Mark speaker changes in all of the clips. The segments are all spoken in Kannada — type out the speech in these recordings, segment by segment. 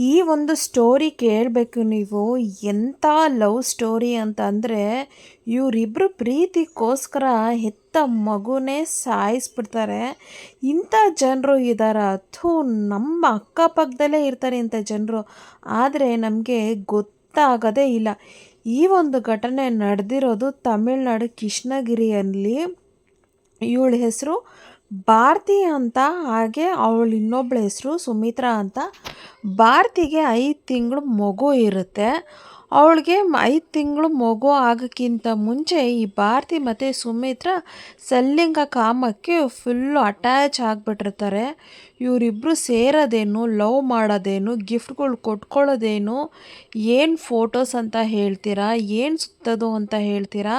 Speaker 1: ಈ ಒಂದು ಸ್ಟೋರಿ ಕೇಳಬೇಕು ನೀವು. ಎಂಥ ಲವ್ ಸ್ಟೋರಿ ಅಂತ ಅಂದರೆ ಇವರಿಬ್ಬರು ಪ್ರೀತಿಗೋಸ್ಕರ ಹೆತ್ತ ಮಗುನೇ ಸಾಯಿಸ್ಬಿಡ್ತಾರೆ. ಇಂಥ ಜನರು ಇದ್ದಾರಾ ಅಥೂ ನಮ್ಮ ಅಕ್ಕಪಕ್ಕದಲ್ಲೇ ಇರ್ತಾರೆ ಇಂಥ ಜನರು. ಆದರೆ ನಮಗೆ ಗೊತ್ತಾಗೋದೇ ಇಲ್ಲ. ಈ ಒಂದು ಘಟನೆ ನಡೆದಿರೋದು ತಮಿಳ್ನಾಡು ಕೃಷ್ಣಗಿರಿಯಲ್ಲಿ. ಇವಳ ಹೆಸರು ಭಾರತಿ ಅಂತ ಹಾಗೆ ಅವಳು ಇನ್ನೊಬ್ಬಳ ಹೆಸರು ಸುಮಿತ್ರಾ ಅಂತ ಭಾರತಿಗೆ ಐದು ತಿಂಗಳು ಮಗು ಇರುತ್ತೆ. ಅವಳಿಗೆ ಐದು ತಿಂಗಳು ಮಗು ಆಗೋಕ್ಕಿಂತ ಮುಂಚೆ ಈ ಭಾರತಿ ಮತ್ತು ಸುಮಿತ್ರ ಸಲ್ಲಿಂಗ ಕಾಮಕ್ಕೆ ಫುಲ್ಲು ಅಟ್ಯಾಚ್ ಆಗಿಬಿಟ್ಟಿರ್ತಾರೆ. ಇವರಿಬ್ಬರು ಸೇರೋದೇನು ಲವ್ ಮಾಡೋದೇನು ಗಿಫ್ಟ್ಗಳು ಕೊಟ್ಕೊಳ್ಳೋದೇನು, ಏನು ಫೋಟೋಸ್ ಅಂತ ಹೇಳ್ತೀರಾ, ಏನು ಸುತ್ತೋದು ಅಂತ ಹೇಳ್ತೀರಾ,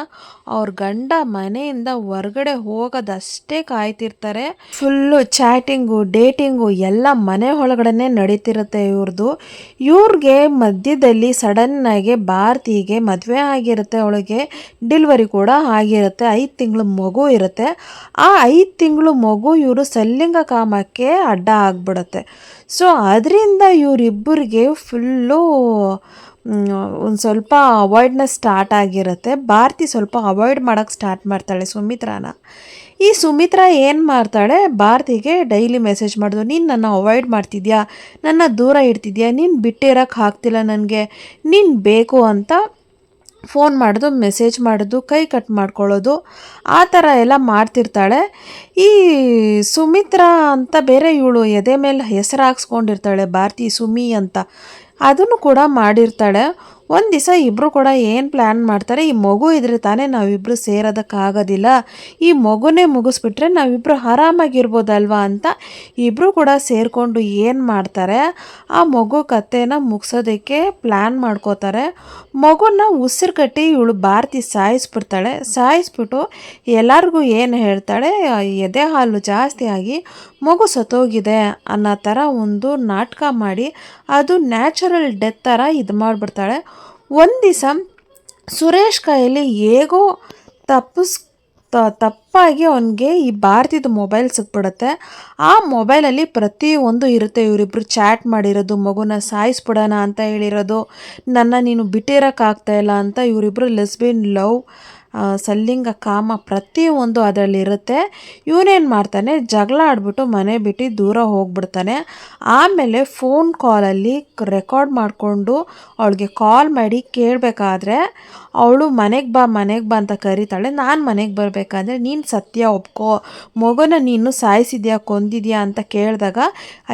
Speaker 1: ಅವ್ರ ಗಂಡ ಮನೆಯಿಂದ ಹೊರಗಡೆ ಹೋಗೋದಷ್ಟೇ ಕಾಯ್ತಿರ್ತಾರೆ. ಫುಲ್ಲು ಚಾಟಿಂಗು ಡೇಟಿಂಗು ಎಲ್ಲ ಮನೆ ಒಳಗಡೆ ನಡೀತಿರುತ್ತೆ ಇವ್ರದ್ದು ಇವ್ರಿಗೆ ಮಧ್ಯದಲ್ಲಿ ಸಡನ್ನಾಗಿ ಭಾರತಿಗೆ ಮದುವೆ ಆಗಿರುತ್ತೆ, ಅವಳಿಗೆ ಡಿಲ್ವರಿ ಕೂಡ ಆಗಿರುತ್ತೆ, ಐದು ತಿಂಗಳು ಮಗು ಇರುತ್ತೆ. ಆ ಐದು ತಿಂಗಳು ಮಗು ಇವರು ಸಲ್ಲಿಂಗ ಕಾಮಕ್ಕೆ ಅಡ್ಡ ಆಗಿಬಿಡುತ್ತೆ. ಸೊ ಅದರಿಂದ ಇವರಿಬ್ಬರಿಗೆ ಫುಲ್ಲು ಒಂದು ಸ್ವಲ್ಪ ಅವಾಯ್ಡ್ನೆಸ್ ಸ್ಟಾರ್ಟ್ ಆಗಿರುತ್ತೆ. ಭಾರತಿ ಸ್ವಲ್ಪ ಅವಾಯ್ಡ್ ಮಾಡೋಕ್ಕೆ ಸ್ಟಾರ್ಟ್ ಮಾಡ್ತಾಳೆ ಸುಮಿತ್ರಾನ. ಈ ಸುಮಿತ್ರಾ ಏನು ಮಾಡ್ತಾಳೆ? ಭಾರತಿಗೆ ಡೈಲಿ ಮೆಸೇಜ್ ಮಾಡೋದು. ನೀನು ನನ್ನ ಅವಾಯ್ಡ್ ಮಾಡ್ತಿದ್ಯಾ? ನನ್ನ ದೂರ ಇಡ್ತಿದ್ಯಾ? ನೀನು ಬಿಟ್ಟಿರೋಕ್ಕೆ ಆಗ್ತಿಲ್ಲ ನನಗೆ. ನೀನು ಬೇಕು ಅಂತ ಫೋನ್ ಮಾಡೋದು ಮೆಸೇಜ್ ಮಾಡೋದು, ಕೈ ಕಟ್ ಮಾಡ್ಕೊಳ್ಳೋದು. ಆ ಥರ ಎಲ್ಲ ಮಾಡ್ತಿರ್ತಾಳೆ. ಈ ಸುಮಿತ್ರಾ ಅಂತ ಬೇರೆ ಇವಳು ಎದೆ ಮೇಲೆ ಹೆಸರು ಹಾಕ್ಸ್ಕೊಂಡಿರ್ತಾಳೆ, ಭಾರತಿ ಸುಮಿ ಅಂತ. ಅದನ್ನು ಕೂಡ ಮಾಡಿರ್ತಾಳೆ. ಒಂದು ದಿವಸ ಇಬ್ಬರು ಕೂಡ ಏನು ಪ್ಲ್ಯಾನ್ ಮಾಡ್ತಾರೆ, ಈ ಮಗು ಇದ್ರೆ ತಾನೇ ನಾವಿಬ್ಬರು ಸೇರೋದಕ್ಕಾಗೋದಿಲ್ಲ. ಈ ಮಗುನೇ ಮುಗಿಸ್ಬಿಟ್ರೆ ನಾವಿಬ್ಬರು ಆರಾಮಾಗಿರ್ಬೋದಲ್ವಾ ಅಂತ ಇಬ್ಬರು ಕೂಡ ಸೇರಿಕೊಂಡು ಏನು ಮಾಡ್ತಾರೆ, ಆ ಮಗು ಕಥೆನ ಮುಗಿಸೋದಕ್ಕೆ ಪ್ಲ್ಯಾನ್ ಮಾಡ್ಕೋತಾರೆ. ಮಗುನ ಉಸಿರು ಕಟ್ಟಿ ಇವಳು ಭಾರತಿ ಸಾಯಿಸ್ಬಿಡ್ತಾಳೆ. ಸಾಯಿಸ್ಬಿಟ್ಟು ಎಲ್ಲರಿಗೂ ಏನು ಹೇಳ್ತಾಳೆ ಎದೆ ಹಾಲು ಜಾಸ್ತಿ ಆಗಿ ಮಗು ಸತ್ತೋಗಿದೆ ಅನ್ನೋ ಥರ ಒಂದು ನಾಟಕ ಮಾಡಿ, ಅದು ನ್ಯಾಚುರಲ್ ಡೆತ್ ಥರ ಇದು ಮಾಡಿಬಿಡ್ತಾಳೆ. ಒಂದು ದಿವಸ ಸುರೇಶ್ ಕೈಯಲ್ಲಿ ಹೇಗೋ ತಪ್ಪಿಸ್ ತಪ್ಪಾಗಿ ಅವನಿಗೆ ಈ ಭಾರತಿದು ಮೊಬೈಲ್ ಸಿಕ್ಬಿಡುತ್ತೆ. ಆ ಮೊಬೈಲಲ್ಲಿ ಪ್ರತಿಯೊಂದು ಇರುತ್ತೆ. ಇವರಿಬ್ಬರು ಚಾಟ್ ಮಾಡಿರೋದು, ಮಗುನ ಸಾಯಿಸ್ಬಿಡೋಣ ಅಂತ ಹೇಳಿರೋದು, ನನ್ನ ನೀನು ಬಿಟ್ಟಿರೋಕ್ಕಾಗ್ತಾ ಇಲ್ಲ ಅಂತ ಇವರಿಬ್ಬರು ಲೆಸ್ಬಿನ್ ಲವ್ ಸಲ್ಲಿಂಗ ಕಾಮ ಪ್ರತಿಯೊಂದು ಅದರಲ್ಲಿರುತ್ತೆ ಇವನೇನು ಮಾಡ್ತಾನೆ? ಜಗಳ ಆಡ್ಬಿಟ್ಟು ಮನೆ ಬಿಟ್ಟು ದೂರ ಹೋಗ್ಬಿಡ್ತಾನೆ. ಆಮೇಲೆ ಫೋನ್ ಕಾಲಲ್ಲಿ ರೆಕಾರ್ಡ್ ಮಾಡಿಕೊಂಡು ಅವಳಿಗೆ ಕಾಲ್ ಮಾಡಿ ಕೇಳಬೇಕಾದ್ರೆ, ಅವಳು ಮನೆಗೆ ಬಾ ಮನೆಗೆ ಬಾ ಅಂತ ಕರೀತಾಳೆ. ನಾನು ಮನೆಗೆ ಬರಬೇಕಾದ್ರೆ ನೀನು ಸತ್ಯ ಒಪ್ಕೋ. ಮಗುನ ನೀನು ಸಾಯಿಸಿದ್ಯಾ, ಕೊಂದಿದ್ಯಾ ಅಂತ ಕೇಳಿದಾಗ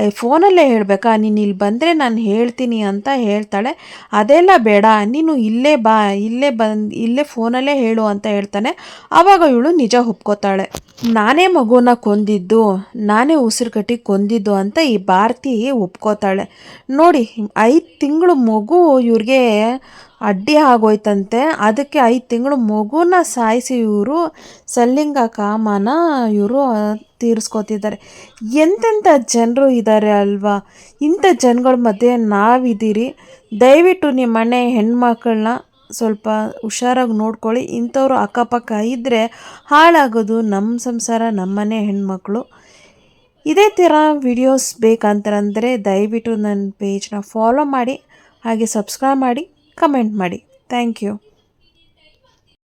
Speaker 1: ಫೋನಲ್ಲೇ ಹೇಳಬೇಕಾ? ನೀನು ಇಲ್ಲಿ ಬಂದರೆ ನಾನು ಹೇಳ್ತೀನಿ ಅಂತ ಹೇಳ್ತಾಳೆ. ಅದೆಲ್ಲ ಬೇಡ. ನೀನು ಇಲ್ಲೇ ಬಾ. ಇಲ್ಲೇ ಬಂದು, ಇಲ್ಲೇ ಫೋನಲ್ಲೇ ಹೇಳು ಅಂತ ಹೇಳ್ತಾನೆ. ಆವಾಗ ಇವಳು ನಿಜ ಒಪ್ಕೋತಾಳೆ. ನಾನೇ ಮಗುನ ಕೊಂದಿದ್ದು, ನಾನೇ ಉಸಿರು ಕಟ್ಟಿ ಕೊಂದಿದ್ದು ಅಂತ ಈ ಭಾರತಿ ಒಪ್ಕೋತಾಳೆ. ನೋಡಿ, ಐದು ತಿಂಗಳು ಮಗು ಇವ್ರಿಗೆ ಅಡ್ಡಿ ಆಗೋಯ್ತಂತೆ. ಅದಕ್ಕೆ ಐದು ತಿಂಗಳು ಮಗುನ ಸಾಯಿಸಿ ಇವರು ಸಲ್ಲಿಂಗ ಕಾಮನ ಇವರು ತೀರಿಸ್ಕೋತಿದ್ದಾರೆ. ಎಂತೆಂಥ ಜನರು ಇದ್ದಾರೆ ಅಲ್ವಾ? ಇಂಥ ಜನಗಳ ಮಧ್ಯೆ ನಾವಿದ್ದೀರಿ. ದಯವಿಟ್ಟು ನಿಮ್ಮ ಮನೆ ಹೆಣ್ಮಕ್ಳನ್ನ ಸ್ವಲ್ಪ ಹುಷಾರಾಗಿ ನೋಡ್ಕೊಳ್ಳಿ. ಇಂಥವ್ರು ಅಕ್ಕಪಕ್ಕ ಇದ್ದರೆ ಹಾಳಾಗೋದು ನಮ್ಮ ಸಂಸಾರ, ನಮ್ಮನೆ ಹೆಣ್ಮಕ್ಳು. ಇದೇ ಥರ ವಿಡಿಯೋಸ್ ಬೇಕಂತಂದರೆ ದಯವಿಟ್ಟು ನನ್ನ ಪೇಜ್ನ ಫಾಲೋ ಮಾಡಿ, ಹಾಗೆ ಸಬ್ಸ್ಕ್ರೈಬ್ ಮಾಡಿ ಕಮೆಂಟ್ ಮಾಡಿ. Thank you